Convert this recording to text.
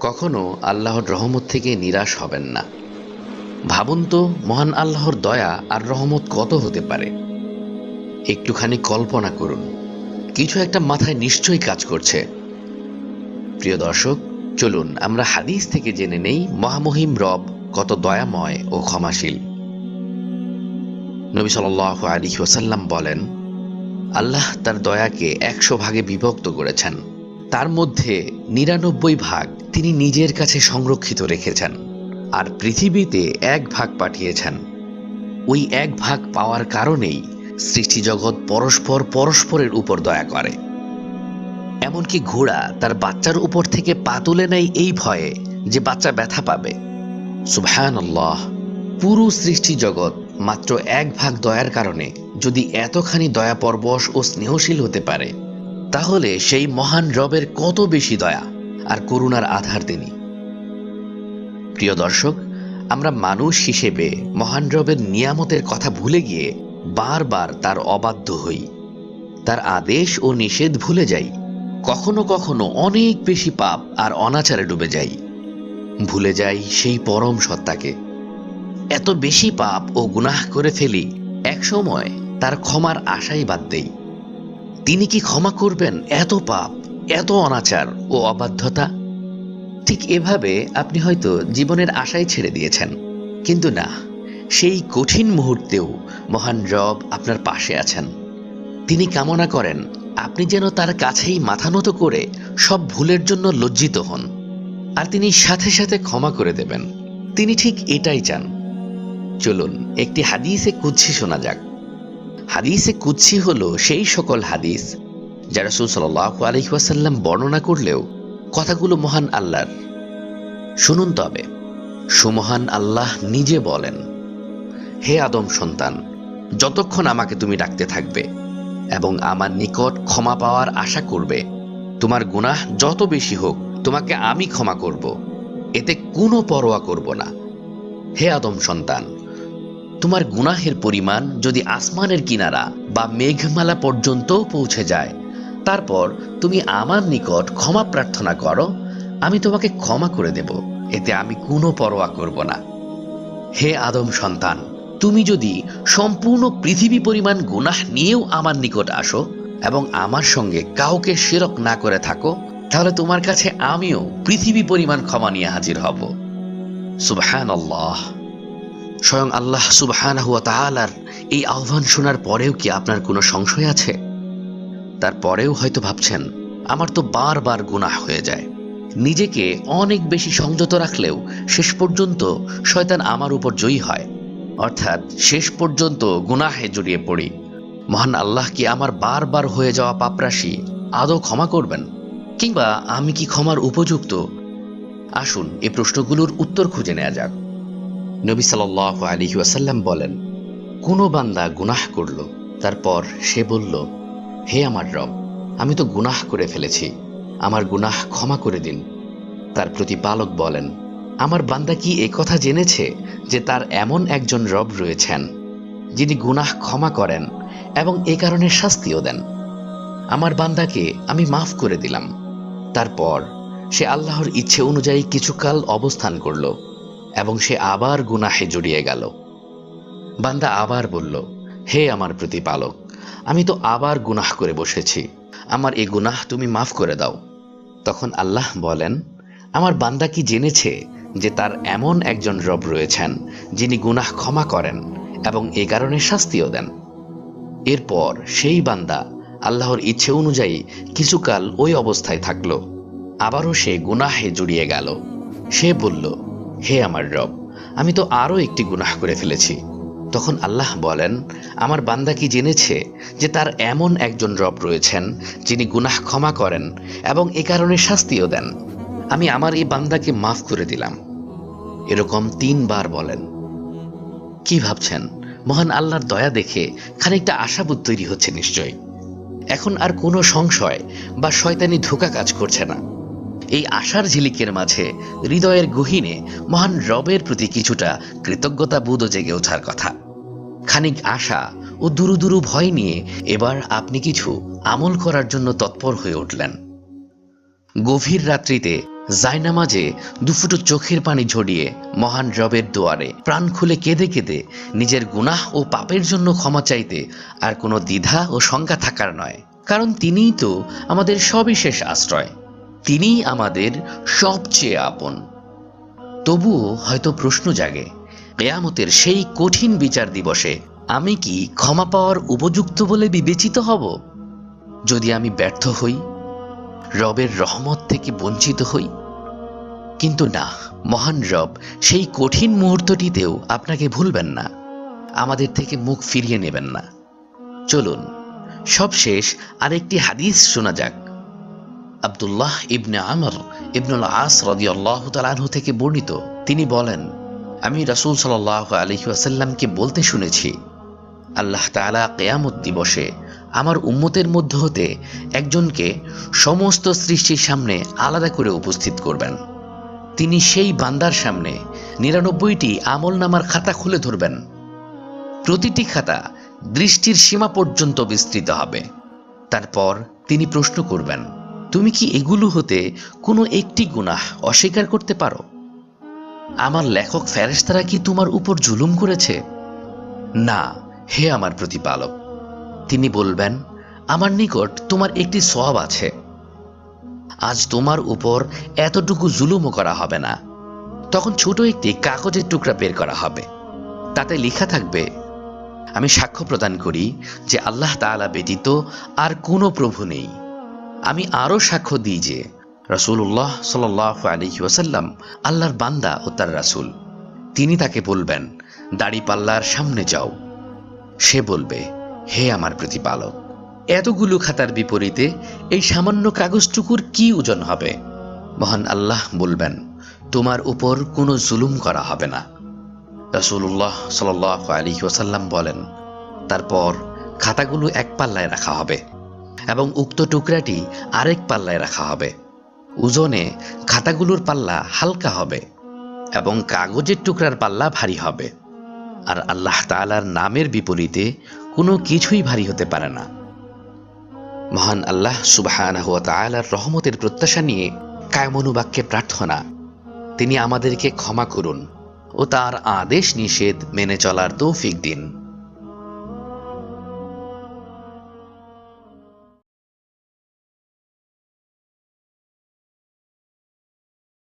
কখনো আল্লাহর রহমত থেকে নিরাশ হবেন না। ভাবুন তো, মহান আল্লাহর দয়া আর রহমত কত হতে পারে। একটুখানি কল্পনা করুন, কিছু একটা মাথায় নিশ্চয়ই কাজ করছে। প্রিয় দর্শক, চলুন আমরা হাদিস থেকে জেনে নেই মহামহিম রব কত দয়াময় ও ক্ষমাশীল। নবী সাল আলী ওসাল্লাম বলেন, আল্লাহ তার দয়াকে একশো ভাগে বিভক্ত করেছেন। তার মধ্যে নিরানব্বই ভাগ তিনি নিজের কাছে সংরক্ষিত রেখেছেন আর পৃথিবীতে এক ভাগ পাঠিয়েছেন। ওই এক ভাগ পাওয়ার কারণেই সৃষ্টিজগৎ পরস্পর পরস্পরের উপর দয়া করে। এমনকি ঘোড়া তার বাচ্চার উপর থেকে পা তুলে নেয় এই ভয়ে যে বাচ্চা ব্যথা পাবে। সুবহানাল্লাহ, পুরো সৃষ্টি জগৎ মাত্র এক ভাগ দয়ার কারণে যদি এতখানি দয়াপরবশ ও স্নেহশীল হতে পারে, তাহলে সেই মহান রবের কত বেশি দয়া? আর করুণার আধার তিনি। প্রিয় দর্শক, আমরা মানুষ হিসেবে মহান রবের নিয়ামতের কথা ভুলে গিয়ে বারবার তার অবাধ্য হই। তার আদেশ ও নিষেধ ভুলে যাই। কখনো কখনো অনেক বেশি পাপ আর অনাচারে ডুবে যাই। ভুলে যাই সেই পরম সত্তাকে। এত বেশি পাপ ও গুনাহ করে ফেলি একসময় তার ক্ষমার আশাই বাদ দেই। তিনি কি ক্ষমা করবেন এত পাপ? এত অনাচার ও অবাধ্যতা? ঠিক এভাবে আপনি হয়তো জীবনের আশাই ছেড়ে দিয়েছেন। কিন্তু না, সেই কঠিন মুহূর্তেও মহান রব আপনার পাশে আছেন। তিনি কামনা করেন, আপনি যেন তার কাছেই মাথা নত করে সব ভুলের জন্য লজ্জিত হন। আর তিনি সাথে সাথে ক্ষমা করে দেবেন। তিনি ঠিক এটাই চান। চলুন, একটি হাদিসে কুচ্ছি শোনা যাক। হাদিসে কুচ্ছি হলো সেই সকল হাদিস যা রসুল সাল আলহিহাসাল্লাম বর্ণনা করলেও কথাগুলো মহান আল্লাহর। শুনুন তবে, সুমহান আল্লাহ নিজে বলেন, হে আদম সন্তান, যতক্ষণ আমাকে তুমি ডাকতে থাকবে এবং আমার নিকট ক্ষমা পাওয়ার আশা করবে, তোমার গুনাহ যত বেশি হোক তোমাকে আমি ক্ষমা করব, এতে কোনো পরোয়া করব না। হে আদম সন্তান, তোমার গুনাহের পরিমাণ যদি আসমানের কিনারা বা মেঘমালা পর্যন্তও পৌঁছে যায় তারপর তুমি আমার নিকট ক্ষমা প্রার্থনা করো, আমি তোমাকে ক্ষমা করে দেব, এতে আমি কোনো পরোয়া করব না। হে আদম সন্তান, তুমি যদি সম্পূর্ণ পৃথিবী পরিমাণ গুনাহ নিয়েও আমার নিকট আসো এবং আমার সঙ্গে কাউকে সেরক না করে থাকো, তাহলে তোমার কাছে আমিও পৃথিবী পরিমাণ ক্ষমা নিয়ে হাজির হব। সুবহান আল্লাহ স্বয়ং আল্লাহ সুবহান হুয়া তাহালার এই আহ্বান শোনার পরেও কি আপনার কোনো সংশয় আছে? তারপরেও হয়তো ভাবছেন, আমার তো বারবার গুনাহ হয়ে যায়। নিজেকে অনেক বেশি সংযত রাখলেও শেষ পর্যন্ত শয়তান আমার উপর জয়ী হয়। অর্থাৎ শেষ পর্যন্ত গুনাহে জড়িয়ে পড়ি। মহান আল্লাহ কি আমার বারবার হয়ে যাওয়া পাপরাশি আদৌ ক্ষমা করবেন? কিংবা আমি কি ক্ষমার উপযুক্ত? আসুন এ প্রশ্নগুলোর উত্তর খুঁজে নেওয়া যাক। নবী সাল আলী ওয়াসাল্লাম বলেন, কোনো বান্দা গুনাহ করল, তারপর সে বলল হে আমার রব, আমি তো গুনাহ করে ফেলেছি। আমার গুনাহ ক্ষমা করে দিন। তার প্রতিপালক বলেন, আমার বান্দা কি কথা জেনেছে যে তার এমন একজন রব রয়েছেন, যিনি গুনাহ ক্ষমা করেন এবং এ কারণে শাস্তিও দেন? আমার বান্দাকে আমি মাফ করে দিলাম। তারপর সে আল্লাহর ইচ্ছে অনুযায়ী কিছুকাল অবস্থান করল এবং সে আবার গুনাহে জড়িয়ে গেল। বান্দা আবার বলল, হে আমার প্রতিপালক আমি তো আবার গুনাহ করে বসেছি। আমার এই গুনাহ তুমি মাফ করে দাও। তখন আল্লাহ বলেন, আমার বান্দা কি জেনেছে যে তার এমন একজন রব রয়েছেন যিনি গুনাহ ক্ষমা করেন এবং এ কারণে শাস্তিও দেন? এরপর সেই বান্দা আল্লাহর ইচ্ছে অনুযায়ী কিছুকাল ওই অবস্থায় থাকল। আবারও সে গুনাহে জড়িয়ে গেল। সে বলল, হে আমার রব, আমি তো আরও একটি গুনাহ করে ফেলেছি। তখন আল্লাহ বলেন, আমার বান্দা কি জেনেছে যে তার এমন একজন রব রয়েছেন যিনি গুনাহ ক্ষমা করেন এবং এ কারণে শাস্তিও দেন? আমি আমার এই বান্দাকে মাফ করে দিলাম। এরকম তিনবার বলেন। কি ভাবছেন? মহান আল্লাহর দয়া দেখে খানিকটা আশাবোধ তৈরি হচ্ছে নিশ্চয় এখন আর কোনো সংশয় বা শয়তানি ধোকা কাজ করছে না। এই আশার ঝিলিকের মাঝে হৃদয়ের গহীনে মহান রবের প্রতি কিছুটা কৃতজ্ঞতা বোধও জেগে ওঠার কথা। খানিক আশা ও দুরু দুরু ভয় নিয়ে এবার আপনি কিছু আমল করার জন্য তৎপর হয়ে উঠলেন। গভীর রাত্রিতে জায়নামাজে দুফুটো চোখের পানি ঝরিয়ে মহান রবের দুয়ারে প্রাণ খুলে কেঁদে কেঁদে নিজের গুনাহ ও পাপের জন্য ক্ষমা চাইতে আর কোনো দ্বিধা ও শঙ্কা থাকার নয়, কারণ তিনিই তো আমাদের সবিশেষ আশ্রয়। তিনিই আমাদের সবচেয়ে আপন। তবুও হয়তো প্রশ্ন জাগে, কেয়ামতের সেই কঠিন বিচার দিবসে আমি কি ক্ষমা পাওয়ার উপযুক্ত বলে বিবেচিত হব? যদি আমি ব্যর্থ হই, রবের রহমত থেকে বঞ্চিত হই? কিন্তু না, মহান রব সেই কঠিন মুহূর্তটিতেও আপনাকে ভুলবেন না, আমাদের থেকে মুখ ফিরিয়ে নেবেন না। চলুন, সবশেষ আরেকটি হাদিস শোনা যাক। আব্দুল্লাহ ইবনে আমর ইবনুল আস রদিয়াল্লাহ তালাহু থেকে বর্ণিত। তিনি বলেন, আমি রাসূল সাল্লাহ আলহি আসাল্লামকে বলতে শুনেছি, আল্লাহ তাআলা কেয়ামত দিবসে আমার উম্মতের মধ্য হতে একজনকে সমস্ত সৃষ্টির সামনে আলাদা করে উপস্থিত করবেন। তিনি সেই বান্দার সামনে নিরানব্বইটি আমল নামার খাতা খুলে ধরবেন। প্রতিটি খাতা দৃষ্টির সীমা পর্যন্ত বিস্তৃত হবে। তারপর তিনি প্রশ্ন করবেন তুমি কি এগুলো হতে কোনো একটি গুনাহ অস্বীকার করতে পারো? আমার লেখক ফেরেশতারা কি তোমার উপর জুলুম করেছে? না, হে আমার প্রতিপালক, তিনি বলবেন, আমার নিকট তোমার একটি সব আছে। আজ তোমার উপর এতটুকু জুলুমও করা হবে না। তখন ছোট একটি কাগজের টুকরা বের করা হবে। তাতে লেখা থাকবে, আমি সাক্ষ্য প্রদান করি যে আল্লাহ তাআলা ব্যতীত আর কোনো প্রভু নেই। আমি আরও সাক্ষ্য দিই যে রসুল্লাহ সাল আলহি ওসাল্লাম আল্লাহর বান্দা ও তার রাসূল। তিনি তাকে বলবেন, দাড়ি পাল্লার সামনে যাও। সে বলবে, হে আমার প্রতিপালক, এতগুলো খাতার বিপরীতে এই সামান্য কাগজটুকুর কি ওজন হবে? মহান আল্লাহ বলবেন, তোমার উপর কোনো জুলুম করা হবে না। রসুল্লাহ সাল আলী ওসাল্লাম বলেন, তারপর খাতাগুলো এক পাল্লায় রাখা হবে। এবং উক্ত টুকরাটি আরেক পাল্লায় রাখা হবে। ওজনে খাতাগুলোর পাল্লা হালকা হবে এবং কাগজের টুকরার পাল্লা ভারী হবে। আর আল্লাহ তাআলার নামের বিপরীতে কোনো কিছুই ভারী হতে পারে না। মহান আল্লাহ তাআলার রহমতের প্রত্যাশা নিয়ে কায়মনুবাক্যে প্রার্থনা, তিনি আমাদেরকে ক্ষমা করুন ও তার আদেশ নিষেধ মেনে চলার তৌফিক দিন।